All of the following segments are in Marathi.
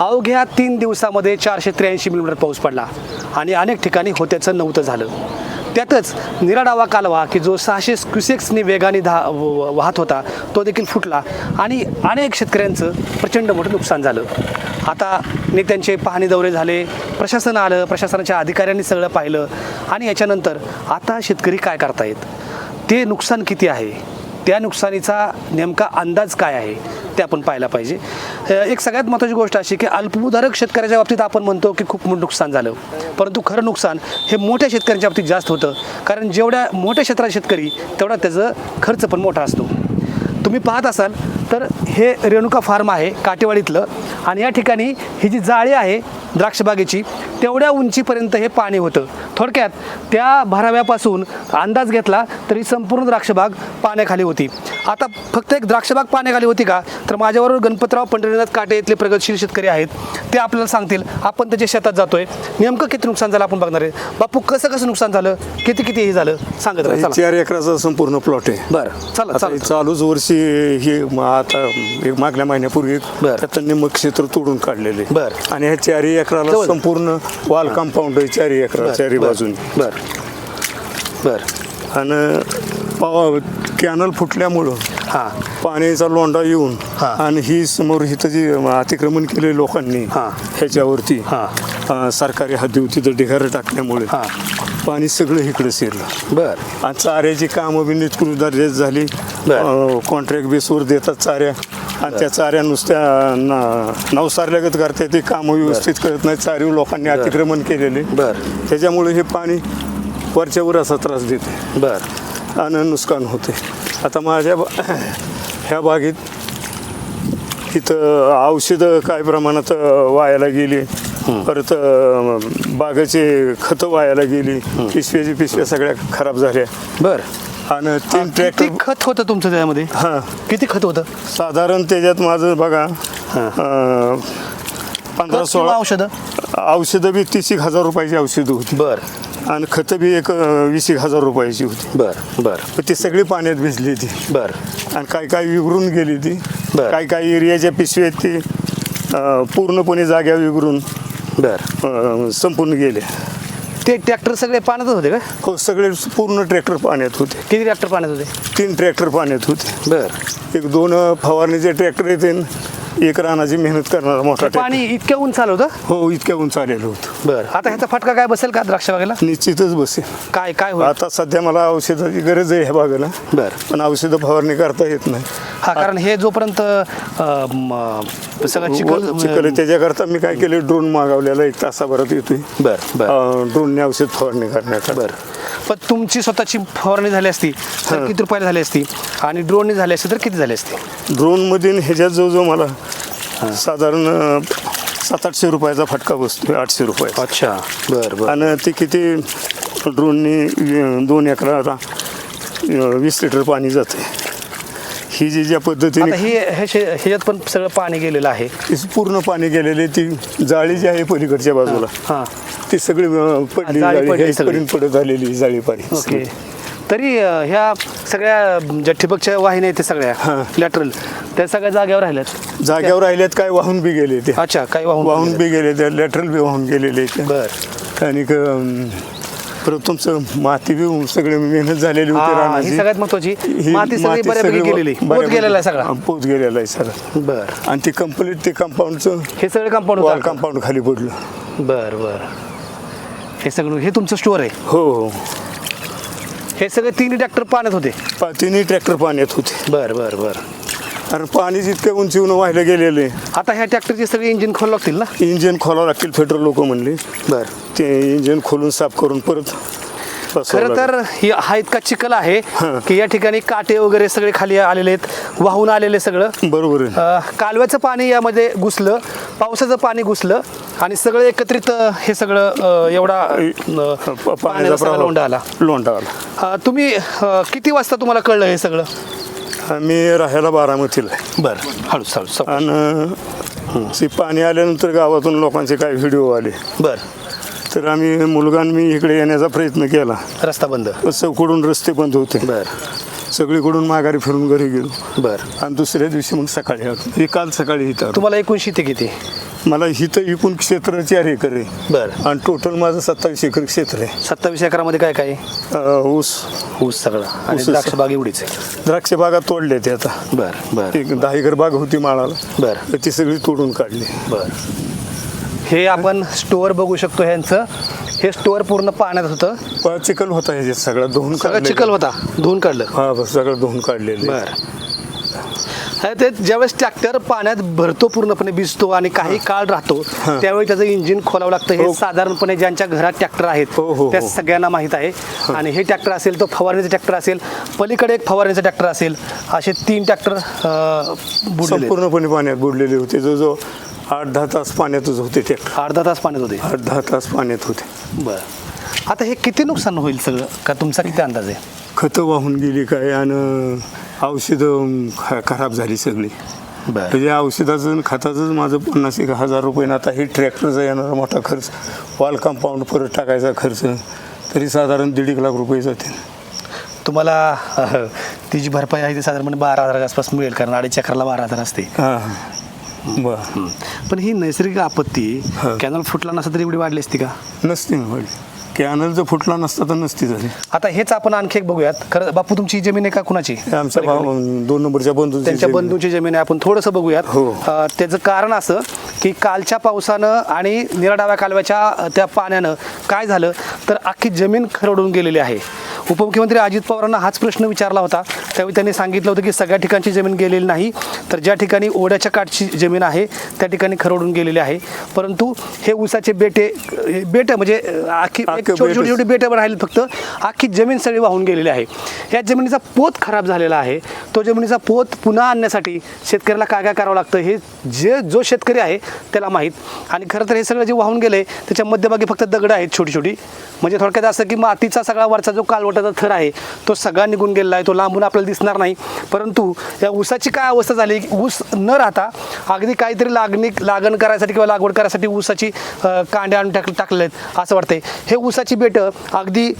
अवघ्या तीन दिवसामध्ये चारशे त्र्याऐंशी मिलीमीटर पाऊस पडला. आणि अनेक ठिकाणी होत्याचं नव्हतं झालं. त्यातच निराडावा कालवा की जो सहाशे क्युसेक्सनी वेगाने धा व- वाहत होता तो देखील फुटला आणि अनेक शेतकऱ्यांचं प्रचंड मोठं नुकसान झालं. आता नेत्यांचे पाहणी दौरे झाले प्रशासन आलं प्रशासनाच्या अधिकाऱ्यांनी सगळं पाहिलं आणि याच्यानंतर आता शेतकरी काय करतायत? ते नुकसान किती आहे? त्या नुकसानीचा नेमका अंदाज काय आहे? ते आपण पाहायला पाहिजे. एक सगळ्यात महत्त्वाची गोष्ट अशी की अल्पभूधारक शेतकऱ्याच्या बाबतीत आपण म्हणतो की खूप मोठं नुकसान झालं. परंतु खरं नुकसान हे मोठ्या शेतकऱ्यांच्या बाबतीत जास्त होतं. कारण जेवढ्या मोठ्या क्षेत्रात शेतकरी तेवढा त्याचं खर्च पण मोठा असतो. तुम्ही पाहत असाल तर हे रेणुका फार्म आहे काटेवाडीतलं. आणि या ठिकाणी ही जी जाळी आहे द्राक्षबागेची तेवढ्या उंचीपर्यंत हे पाणी होतं. थोडक्यात त्या भराव्यापासून अंदाज घेतला तर संपूर्ण द्राक्षबाग पाण्याखाली होती. आता फक्त एक द्राक्षबाग पाण्याखाली होती का? तर माझ्याबरोबर गणपतराव पंढरीनाथ काटे इथले प्रगतशील शेतकरी आहेत. ते आपल्याला सांगतील आपण त्याच्या शेतात जातोय. नेमकं किती नुकसान झालं आपण बघणार आहे? बापू कसं कसं नुकसान झालं? किती किती हे झालं? सांगत. चार एकराचा संपूर्ण प्लॉट आहे. बरं. चला चालूच वर्षी हे आता एक मागल्या महिन्यापूर्वी बरं. त्याचं निम्म क्षेत्र तोडून काढलेले बरं. आणि ह्या चारी एकराला जवळ. संपूर्ण वाल कंपाऊंड आहे चारी एकरा चारी बाजून बर बर आणि पावा कॅनल फुटल्यामुळं हां पाण्याचा लोंडा येऊन हा. आणि ही समोर इथं जी अतिक्रमण केले लोकांनी हा. ह्याच्यावरती हा. अं, सरकारी हद्दी तिथं ढिगारं टाकल्यामुळे हा. पाणी सगळं इकडे शिरलं बर आणि चाऱ्याची कामं बी निष्कृत दर्जाची झाली. कॉन्ट्रॅक्ट बेसवर देतात चाऱ्या. आणि त्या चाऱ्या नुसत्या न- नवसारल्यागत करते ते कामं व्यवस्थित करत नाही. चारीव लोकांनी अतिक्रमण केलेले. बर. त्याच्यामुळे हे पाणी वरच्यावर असा त्रास देते. बर. आणि नुकसान होते. आता माझ्या ह्या बागेत इथं औषधं काय प्रमाणात वायाला गेली. परत बागाचे खतं वायाला गेली. पिशव्याची पिशव्या सगळ्या खराब झाल्या. बर. आणि तीन किती ट्रॅक्टर खत होतं तुमचं त्यामध्ये? हां. किती खत होतं? साधारण त्याच्यात माझं बघा अं, पंधरा सोळा औषधं? औषधं बी तीस एक हजार रुपयाची औषधं होती. बर. आणि खतं बी एक अं, वीस एक हजार रुपयाची होती. बर बर. पण ती सगळी पाण्यात भिजली ती बर. आणि काही काही विघरून गेली ती बर. काही काही एरियाच्या पिशव्या आहेत ती अं, पूर्णपणे जाग्या विघरून बर. अं, संपून गेले ते ट्रॅक्टर सगळे पाण्यातच होते का? हो सगळे पूर्ण ट्रॅक्टर पाण्यात होते. किती ट्रॅक्टर पाण्यात होते? तीन ट्रॅक्टर पाण्यात होते. बर. एक दोन फवारणीचे ट्रॅक्टर येते. एक रानाची मेहनत करणारा मोठा पाणी इतक्या उंच आलं होतं? हो इतक्या उंच आलेलं होतं. बर. आता ह्याचा फटका काय बसेल का द्राक्ष बागेला? निश्चितच बसेल. काय काय होईल? आता सध्या मला औषधाची गरज आहे ह्या बागेला. बर. पण औषधं फवारणी करता येत नाही. हा कारण हे जोपर्यंत अं, म, सगळं चिखल चिखल आहे. त्याच्याकरता मी काय केले ड्रोन मागवलेला एक तासाभरात येतोय. बर बर. ड्रोनने औषध फवारणी करण्याचा बर. पण तुमची स्वतःची फवारणी झाली असती तर किती रुपयाला झाली असती? आणि ड्रोनने झाली असती तर किती झाली असती? ड्रोनमध्ये ह्याच्यात जो जो मला साधारण सात आठशे रुपयाचा फटका बसतोय आठशे रुपयाचा अच्छा बर बर. आणि ते किती ड्रोननी दोन एकराला अं, वीस लिटर पाणी जाते ही जी ज्या पद्धतीने हे हे ह्याच्यात पण सगळं पाणी गेलेलं आहे. पूर्ण पाणी गेलेले ती जाळी जी आहे पलीकडच्या बाजूला हां ती सगळी पडली जाळी पडत झालेली जाळी पाणी. ओके. तरी अं, ह्या सगळ्या ज्या ठिबकच्या वाहिन्या आहेत त्या सगळ्या. लॅटरल त्या सगळ्या जागेवर राहिल्यात. जाग्यावर राहिल्यात काय वाहून बी गेले ते. अच्छा काही वाहून वाहून बी गेले ते लॅटरल बी वाहून गेलेले ते. बर. आणि क- अं, परत तुमचं माती बी सगळे मेहनत झालेली होती हा, ही रानाची. सगळ्यात महत्वाची ही माती सगळी बऱ्यापैकी सगळी गेलेली. पोत बऱ्यापैकी- गेलेला आहे सगळा. हा, पोत गेलेला आहे सगळा. बर. आणि ते कंप्लीट ते कंपाऊंडचं हे सगळं कंपाऊंड कंपाऊंड खाली पडलं. बर बर. हे सगळं हे तुमचं स्टोअर आहे? हो हो. हे सगळे तीन ट्रॅक्टर पाण्यात होते. पा- तिन्ही ट्रॅक्टर पाण्यात होते. बर बर बर. कारण पाणी जितक्या उंचीवून वाहिलं गेलेले. आता ह्या ट्रॅक्टरचे सगळे इंजिन खोल लागतील ना? इंजिन खोलावं लागतील फेटर लोक म्हणले. बर. ते इंजिन खोलून साफ करून परत बसवावं खरं लागेल. तर ही हा इतका चिखल आहे हां. की या ठिकाणी काटे वगैरे सगळे खाली आलेले आहेत वाहून आलेले सगळं. बरोबर आहे. अ, कालव्याचं पाणी यामध्ये घुसलं पावसाचं पाणी घुसलं आणि सगळं एकत्रित हे सगळं अ, एवढा अ, प- पाण्याचा सगळा लोंढा आला. लोंढा आला. अ, तुम्ही अ, किती वाजता तुम्हाला कळलं हे सगळं? आम्ही राहायला बारामतीला आहे. बरं हळूच हळूच आणि ते पाणी आल्यानंतर गावातून लोकांचे काही व्हिडिओ आले. बरं. तर आम्ही मुलगा आणि मी इकडे येण्याचा प्रयत्न केला. रस्ता बंद. पण चौकडून रस्ते बंद होते. बर. सगळीकडून माघारी फिरून घरी गेलो. बरं. आणि दुसऱ्या दिवशी मग सकाळी आलो. हे काल सकाळी इथं आलो. तुम्हाला एकूण शेती किती? मला इथं एकूण क्षेत्र चार एकर आहे. बरं. आणि टोटल माझं सत्तावीस एकर क्षेत्र आहे. सत्तावीस एकरामध्ये काय काय? आहे? अं, ऊस. ऊस सगळं. आणि ऊसच. द्राक्ष बाग एवढीच आहे. द्राक्ष बागा तोडले ते आता. बरं बरं. एक दहा एकर बाग होती माळाला. बरं. तर ती सगळी तोडून काढली. बरं. हे आपण स्टोअर बघू शकतो ह्यांचं. हे स्टोअर पूर्ण पाण्यात होतं. प- चिखल होता ह्याच्यात सगळं धुवून सगळं काढलेलं. चिखल होता. धुवून काढलं. हा बस सगळं धुवून काढलेलं आहे. बरं. ते ज्यावेळेस ट्रॅक्टर पाण्यात भरतो पूर्णपणे भिजतो आणि काही काळ राहतो त्यावेळी त्याचं इंजिन खोलावं लागतं. हे हो. साधारणपणे ज्यांच्या घरात ट्रॅक्टर आहेत हो, हो, त्या. सगळ्यांना माहीत आहे. आणि हे ट्रॅक्टर असेल तो फवारणीचं ट्रॅक्टर असेल पलीकडे एक फवारणीचं ट्रॅक्टर असेल असे तीन ट्रॅक्टर. संपूर्णपणे पाण्यात बुडलेले होते. जो जो आठ दहा तास पाण्यातच होते ते. अर्धा तास पाण्यात होते. आठ दहा तास पाण्यात होते. बरं. आता हे किती नुकसान होईल सगळं? का तुमचा किती अंदाज आहे? खतं वाहून गेली काय आणि औषधं ख- खराब झाली सगळी. बरं. म्हणजे औषधाचं आणि खताचंच माझं पन्नास एक हजार रुपये आता हे ट्रॅक्टरचा येणारा मोठा खर्च वॉल कंपाऊंड परत टाकायचा खर्च तरी साधारण दीड एक लाख रुपये जातील. तुम्हाला अह, ती जी भरपाई आहे ती साधारणपणे बारा हजाराच्या आसपास मिळेल कारण अडीच चक्राला बारा हजार असते. हां बरं. पण ही नैसर्गिक आपत्ती हा. कॅनल फुटला नसता तरी एवढी वाढली असती का? नसते ना वाढली. कॅनल जर फुटला नसता तर नसती झाली. आता हेच आपण आणखी एक बघूयात. खरं बापू तुमची जमीन आहे का कुणाची? आमच्या भाव दोन नंबरच्या बंधू त्यांच्या बंधूची जमीन आहे. आपण थोडंसं बघूयात. हो. अं, त्याचं कारण असं की कालच्या पावसानं आणि निराडाव्या कालव्याच्या त्या पाण्यानं काय झालं? तर अख्खी जमीन खरडून गेलेली आहे. उपमुख्यमंत्री अजित पवारांना हाच प्रश्न विचारला होता. त्यावेळी त्यांनी सांगितलं होतं की सगळ्या ठिकाणची जमीन गेलेली नाही तर ज्या ठिकाणी ओढ्याच्या काठची जमीन आहे त्या ठिकाणी खरडून गेलेली आहे. परंतु हे ऊसाचे बेटे हे बेटे म्हणजे अख्खं छोटी छोटी. छोटी बेटावर राहिले फक्त अख्खी जमीन सगळी वाहून गेलेली आहे. या जमिनीचा पोत खराब झालेला आहे. तो जमिनीचा पोत पुन्हा आणण्यासाठी शेतकऱ्याला काय काय करावं लागतं हे जे जो शेतकरी आहे त्याला माहीत. आणि खरं तर हे सगळं जे वाहून गेले त्याच्या मध्यभागी फक्त दगडं आहेत छोटी छोटी. म्हणजे थोडक्यात असं की मातीचा सगळा वरचा जो कालवटाचा थर आहे तो सगळा निघून गेलेला आहे तो लांबून आपल्याला दिसणार नाही. परंतु या ऊसाची काय अवस्था झाली? की ऊस न राहता अगदी काहीतरी लागणी लागण करायसाठी किंवा लागवड करायसाठी ऊसाची कांड्या कांडे आणून टाक टाकलेले आहेत असं वाटते हे ऊसाची बेटं अगदी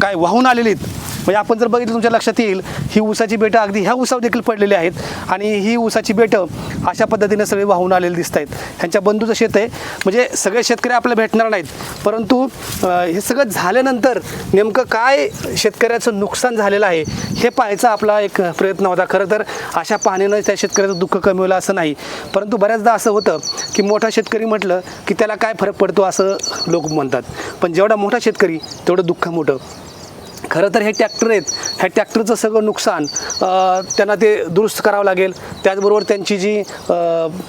काय वाहून आलेली आहेत. म्हणजे आपण जर बघितलं तुमच्या लक्षात येईल ही ऊसाची बेटं अगदी ह्या ऊसावर देखील पडलेली आहेत आणि ही ऊसाची बेटं अशा पद्धतीने सगळे वाहून आलेले दिसत आहेत. ह्यांच्या बंधूचं शेत आहे. म्हणजे सगळे शेतकरी आपल्याला भेटणार नाहीत. परंतु हे सगळं झाल्यानंतर नेमकं काय शेतकऱ्याचं नुकसान झालेलं आहे हे पाहायचा आपला एक प्रयत्न होता. खरं तर अशा पाण्यानं त्या शेतकऱ्याचं दुःख कमी होईल असं नाही. परंतु बऱ्याचदा असं होतं की मोठा शेतकरी म्हटलं की त्याला काय फरक पडतो असं लोक म्हणतात. पण जेवढा मोठा शेतकरी तेवढं दुःख मोठं. खरं तर हे ट्रॅक्टर आहेत. ह्या ट्रॅक्टरचं सगळं नुकसान त्यांना ते दुरुस्त करावं लागेल. त्याचबरोबर त्यांची जी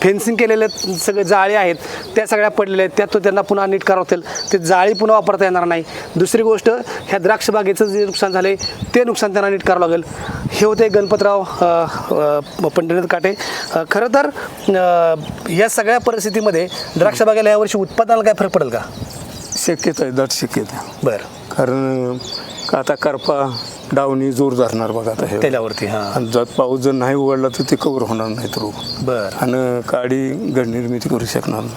फेन्सिंग केलेले सगळे जाळे आहेत त्या सगळ्या पडलेल्या आहेत. त्यात तो त्यांना पुन्हा नीट करावं लागेल. ते जाळी पुन्हा वापरता येणार नाही. दुसरी गोष्ट ह्या द्राक्ष बागेचं जे नुकसान झालं आहे ते नुकसान त्यांना नीट करावं लागेल. हे होते गणपतराव पंढरीनाथ काटे. खरं तर या सगळ्या परिस्थितीमध्ये द्राक्ष बागेला यावर्षी उत्पादनाला काय फरक पडेल का? शक्यता आहे दाट शक्यता. बरं. कारण का आता करपा डावणी जोर धरणार बघा आता हे. त्याच्यावरती हां. आणि जर पाऊस जर नाही उघडला तर ते कवर होणार नाही रोग बरं. आणि काडी गड निर्मिती करू शकणार नाही.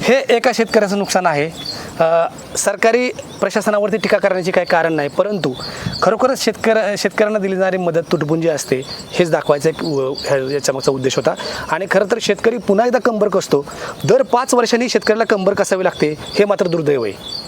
हे एका शेतकऱ्याचं नुकसान आहे. अ, सरकारी प्रशासनावरती टीका करण्याचे काही कारण नाही परंतु खरोखरच शेतकऱ्या शेतकऱ्यांना दिली जाणारी मदत तुटपुंजी असते हेच दाखवायचा एक व- ह्या- याच्या मागचा उद्देश होता. आणि खरं तर शेतकरी पुन्हा एकदा कंबर कसतो. दर पाच वर्षांनी शेतकऱ्याला कंबर कसावी लागते हे मात्र दुर्दैव आहे.